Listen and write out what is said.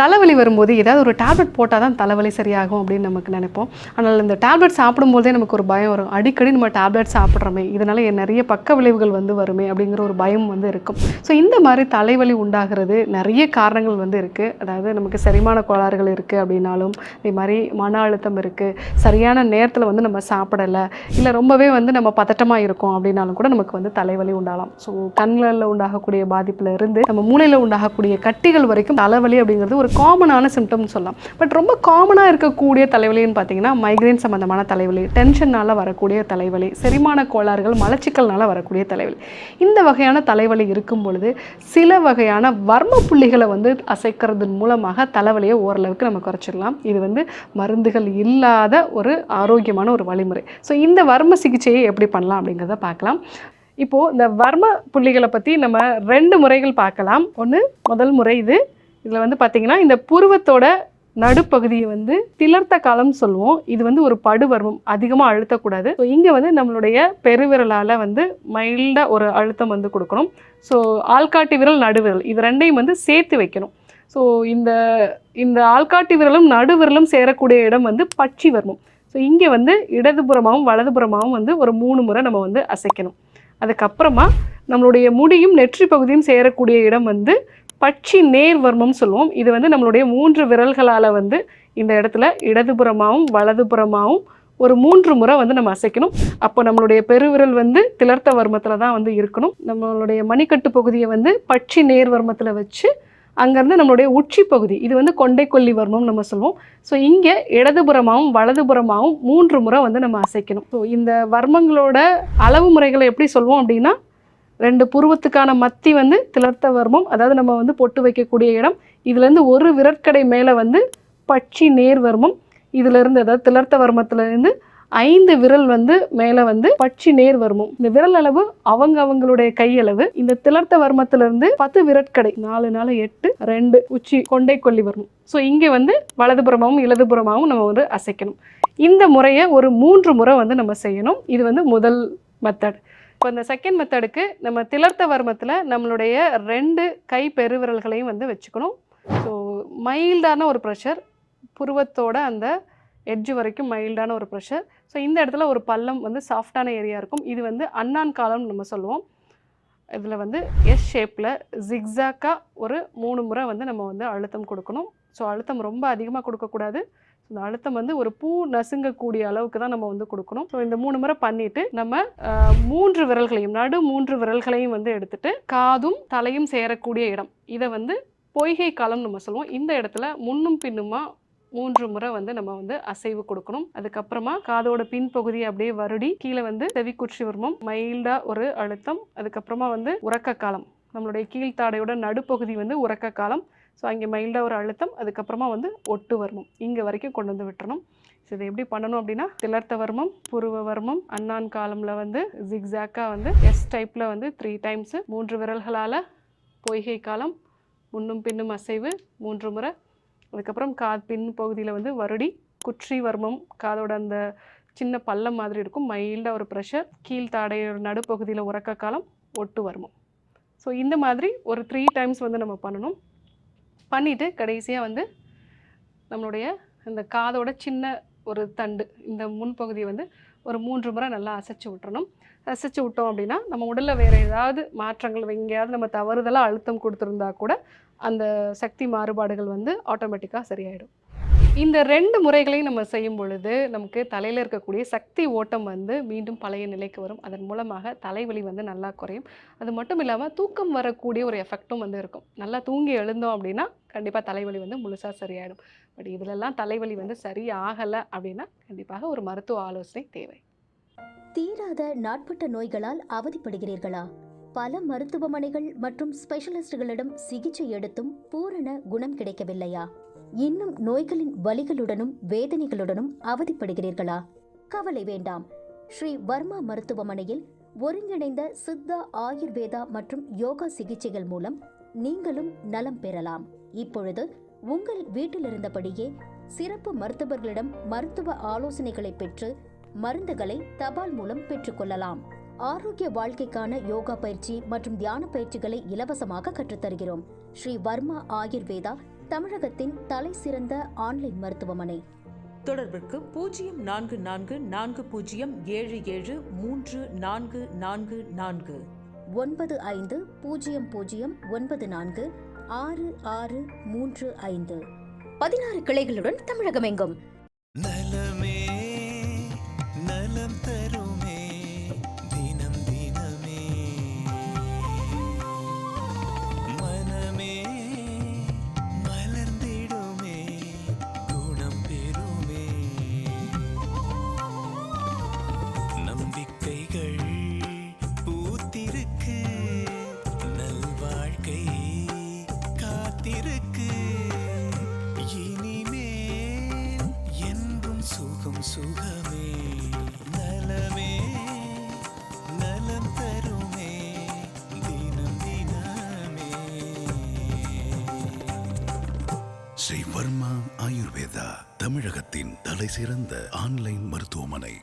தலைவலி வரும்போது ஏதாவது ஒரு டேப்லெட் போட்டால் தான் தலைவலி சரியாகும் அப்படின்னு நமக்கு நினைப்போம். ஆனால் இந்த டேப்லெட் சாப்பிடும்போதே நமக்கு ஒரு பயம் வரும். அடிக்கடி நம்ம டேப்லெட் சாப்பிட்றோமே இதனால் என் நிறைய பக்க விளைவுகள் வந்து வருமே அப்படிங்கிற ஒரு பயம் வந்து இருக்கும். ஸோ இந்த மாதிரி தலைவலி உண்டாகிறது நிறைய காரணங்கள் வந்து இருக்குது அதாவது நமக்கு செரிமான கோளாறுகள் இருக்குது அப்படின்னாலும் இதே மாதிரி மன அழுத்தம் இருக்குது சரியான நேரத்தில் வந்து நம்ம சாப்பிடலை இல்லை ரொம்பவே வந்து நம்ம பதட்டமாக இருக்கோம் அப்படின்னாலும் கூட நமக்கு வந்து தலைவலி உண்டாகலாம். ஸோ கண்களில் உண்டாகக்கூடிய பாதிப்பில் இருந்து நம்ம மூளையில் உண்டாகக்கூடிய கட்டிகள் வரைக்கும் தலைவலி அப்படிங்கிறது ஒரு காமனான சிம்டம்னு சொல்லலாம். பட் ரொம்ப காமனாக இருக்கக்கூடிய தலைவலின்னு பார்த்தீங்கன்னா மைக்ரைன் சம்மந்தமான தலைவலி டென்ஷனால் வரக்கூடிய தலைவலி செரிமான கோளாறுகள் மலச்சிக்கல்னால் வரக்கூடிய தலைவலி. இந்த வகையான தலைவலி இருக்கும் பொழுது சில வகையான வர்ம புள்ளிகளை வந்து அசைக்கிறதன் மூலமாக தலைவலியை ஓரளவுக்கு நம்ம குறைச்சிடலாம். இது வந்து மருந்துகள் இல்லாத ஒரு ஆரோக்கியமான ஒரு வழிமுறை. ஸோ இந்த வர்ம சிகிச்சையை எப்படி பண்ணலாம் அப்படிங்கிறத பார்க்கலாம் இப்போது இந்த வர்ம புள்ளிகளை பற்றி நம்ம ரெண்டு முறைகள் பார்க்கலாம். ஒன்று முதல் முறை இது. இதில் வந்து பார்த்தீங்கன்னா இந்த புருவத்தோட நடுப்பகுதியை வந்து திளர்த்த காலம் சொல்லுவோம். இது வந்து ஒரு படுவர்மம் அதிகமாக அழுத்தக்கூடாது. ஸோ இங்கே வந்து நம்மளுடைய பெருவிரலால் வந்து மைல்டாக ஒரு அழுத்தம் வந்து கொடுக்கணும். ஸோ ஆள்காட்டி விரல் நடுவிரல் இது ரெண்டையும் வந்து சேர்த்து வைக்கணும். ஸோ இந்த இந்த ஆள்காட்டி விரலும் நடுவிரலும் சேரக்கூடிய இடம் வந்து பட்சி வர்மம் ஸோ இங்கே வந்து இடதுபுறமாகவும் வலதுபுறமாகவும் வந்து ஒரு மூணு முறை நம்ம வந்து அசைக்கணும். அதுக்கப்புறமா நம்மளுடைய முடியும் நெற்றி பகுதியும் சேரக்கூடிய இடம் வந்து பட்சி நேர்வர்மம் சொல்லுவோம். இது வந்து நம்மளுடைய மூன்று விரல்களால் வந்து இந்த இடத்துல இடதுபுறமாகவும் வலதுபுறமாகவும் ஒரு மூன்று முறை வந்து நம்ம அசைக்கணும். அப்போ நம்மளுடைய பெருவிரல் வந்து திளர்த்த வர்மத்தில் தான் வந்து இருக்கணும். நம்மளுடைய மணிக்கட்டு பகுதியை வந்து பட்சி நேர் வர்மத்தில் வச்சு அங்கேருந்து நம்மளுடைய உச்சி பகுதி இது வந்து கொண்டைக்கொல்லி வர்மம் நம்ம சொல்லுவோம். ஸோ இங்கே இடதுபுறமாகவும் வலதுபுறமாகவும் மூன்று முறை வந்து நம்ம அசைக்கணும். ஸோ இந்த வர்மங்களோட அளவு முறைகளை எப்படி சொல்லுவோம் அப்படின்னா ரெண்டு புருவத்துக்கான மத்தி வந்து திலர்த்த வர்மம் அதாவது நம்ம வந்து பொட்டு வைக்கக்கூடிய இடம். இதுலேருந்து ஒரு விரற்கடை மேலே வந்து பட்சி நேர் வர்மம். அதாவது திலர்த்த வர்மத்திலேருந்து ஐந்து விரல் வந்து மேலே வந்து பட்சி நேர் வர்மம். இந்த விரல் அளவு அவங்க அவங்களுடைய கையளவு இந்த திளர்த்த வர்மத்திலிருந்து பத்து விரட்கடை நாலு நாலு எட்டு ரெண்டு உச்சி கொண்டை கொல்லி வர்மம். ஸோ இங்கே வந்து வலதுபுறமாகவும் இடதுபுறமாகவும் நம்ம வந்து அசைக்கணும். இந்த முறையை ஒரு மூன்று முறை வந்து நம்ம செய்யணும். இது வந்து முதல் மெத்தட் இப்போ இந்த செகண்ட் மெத்தடுக்கு நம்ம திளர்த்த வர்மத்தில் நம்மளுடைய ரெண்டு கை பெருவிரல்களையும் வந்து வச்சுக்கணும். ஸோ மைல்டான ஒரு ப்ரெஷர் புருவத்தோட அந்த எட்ஜ் வரைக்கும் மைல்டான ஒரு ப்ரெஷர் ஸோ இந்த இடத்துல ஒரு பள்ளம் வந்து சாஃப்டான ஏரியா இருக்கும். இது வந்து அன்னான் காலம் நம்ம சொல்லுவோம். இதில் வந்து எஸ் ஷேப்பில் ஜிக்ஸாக்காக ஒரு மூணு முறை வந்து நம்ம வந்து அழுத்தம் கொடுக்கணும். ஸோ அழுத்தம் ரொம்ப அதிகமாக கொடுக்கக்கூடாது. இந்த அழுத்தம் வந்து ஒரு பூ நசுங்கக்கூடிய அளவுக்கு தான் நம்ம வந்து கொடுக்கணும். ஸோ இந்த மூணு முறை பண்ணிட்டு நம்ம மூன்று விரல்களையும் நடு மூன்று விரல்களையும் வந்து எடுத்துட்டு காதும் தலையும் சேரக்கூடிய இடம். இதை வந்து பொய்கை காலம் நம்ம சொல்லுவோம். இந்த இடத்துல முன்னும் பின்னுமா மூன்று முறை வந்து நம்ம வந்து அசைவு கொடுக்கணும். அதுக்கப்புறமா காதோட பின்பகுதியை அப்படியே வருடி கீழே வந்து செவிக்குச்சி வர்மம் மைல்டா ஒரு அழுத்தம். அதுக்கப்புறமா வந்து உறக்க காலம். நம்மளுடைய கீழ்த்தாடையோட நடுப்பகுதி வந்து உறக்க காலம். ஸோ அங்கே மைல்டாக ஒரு அழுத்தம் அதுக்கப்புறமா வந்து ஒட்டு வர்மம். இங்கே வரைக்கும் கொண்டு வந்து விட்டுறணும். ஸோ இதை எப்படி பண்ணணும் அப்படின்னா திலர்த்த வர்மம் புருவ வர்மம் அன்னான் காலமில் வந்து ஜிக்ஸாக்காக வந்து எஸ் டைப்பில் வந்து த்ரீ டைம்ஸு மூன்று விரல்களால் பொய்கை காலம் முன்னும் பின்னும் அசைவு மூன்று முறை. அதுக்கப்புறம் காது பின் பகுதியில் வந்து வருடி குற்றி வர்மம் காதோட அந்த சின்ன பள்ளம் மாதிரி இருக்கும். மைல்டாக ஒரு ப்ரெஷர் கீழ்த்தாடைய நடுப்பகுதியில் உறக்க காலம் ஒட்டு வர்மம். ஸோ இந்த மாதிரி ஒரு த்ரீ டைம்ஸ் வந்து நம்ம பண்ணணும். பண்ணிவிட்டு கடைசியாக வந்து நம்மளுடைய இந்த காதோட சின்ன ஒரு தண்டு இந்த முன்பகுதியை வந்து ஒரு மூன்று முறை நல்லா அசைச்சு விட்டுறணும். அசைச்சு விட்டோம் அப்படின்னா நம்ம உடலில் வேறு ஏதாவது மாற்றங்கள் எங்கேயாவது நம்ம தவறுதலாக அழுத்தம் கொடுத்துருந்தா கூட அந்த சக்தி மாறுபாடுகள் வந்து ஆட்டோமேட்டிக்காக சரியாயிடும். இந்த ரெண்டு முறைகளையும் நம்ம செய்யும் பொழுது நமக்கு தலையில் இருக்கக்கூடிய சக்தி ஓட்டம் வந்து மீண்டும் பழைய நிலைக்கு வரும். அதன் மூலமாக தலைவலி வந்து நல்லா குறையும். அது மட்டும் இல்லாமல் தூக்கம் வரக்கூடிய ஒரு எஃபெக்ட்டும் வந்து இருக்கும். நல்லா தூங்கி எழுந்தோம் அப்படின்னா கண்டிப்பாக தலைவலி வந்து முழுசாக சரியாயிடும். பட் இதிலெல்லாம் தலைவலி வந்து சரி ஆகலை அப்படின்னா கண்டிப்பாக ஒரு மருத்துவ ஆலோசனை தேவை. தீராத நாட்பட்ட நோய்களால் அவதிப்படுகிறீர்களா? பல மருத்துவமனைகள் மற்றும் ஸ்பெஷலிஸ்டுகளிடம் சிகிச்சை எடுத்தும் பூரண குணம் கிடைக்கவில்லையா? இன்னும் நோய்களின் வலிகளுடனும் வேதனைகளுடனும் அவதிப்படுகிறீர்களா? கவலை வேண்டாம். ஸ்ரீ வர்மா மருத்துவமனையில் ஒருங்கிணைந்த சித்தா ஆயுர்வேதா மற்றும் யோகா சிகிச்சைகள் மூலம் நீங்களும் நலம் பெறலாம். இப்பொழுது உங்கள் வீட்டிலிருந்தபடியே சிறப்பு மருத்துவர்களிடம் மருத்துவ ஆலோசனைகளை பெற்று மருந்துகளை தபால் மூலம் பெற்றுக்கொள்ளலாம் ஆரோக்கிய வாழ்க்கைக்கான யோகா பயிற்சி மற்றும் தியான பயிற்சிகளை இலவசமாக கற்றுத்தருகிறோம். ஸ்ரீ வர்மா ஆயுர்வேதா தமிழகத்தின் தலை சிறந்த ஆன்லைன் மருத்துவமனை. தொடர்பிற்கு பூஜ்ஜியம் நான்கு நான்கு நான்கு பூஜ்ஜியம் ஏழு ஏழு மூன்று நான்கு நான்கு நான்கு. ஒன்பது ஐந்து பூஜ்ஜியம் பூஜ்ஜியம் ஒன்பது நான்கு ஆறு ஆறு மூன்று ஐந்து. பதினாறு கிளைகளுடன் தமிழகமெங்கும். நலமே நலம் சுகமே நலமே நலம் தருமே தினம் தினமே. ஸ்ரீ வர்மா ஆயுர்வேதா தமிழகத்தின் தலை சிறந்த ஆன்லைன் மருத்துவமனை.